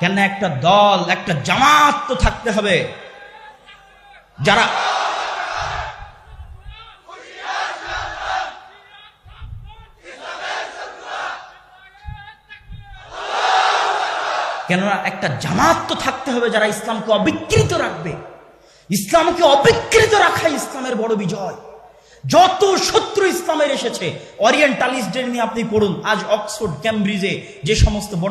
কেন একটা দল, একটা জামাত তো থাকতে হবে। যারা কেননা একটা জামাত তো থাকতে হবে যারা ইসলামকে অবিকৃত রাখবে। ইসলামকে অবিকৃত রাখাই ইসলামের বড় বিজয়। যত শত্রু ইসলামের এসেছে অরিয়েন্টালিস্টদের নিয়ে আপনি পড়ুন, আজ অক্সফোর্ড ক্যামব্রিজে যে সমস্ত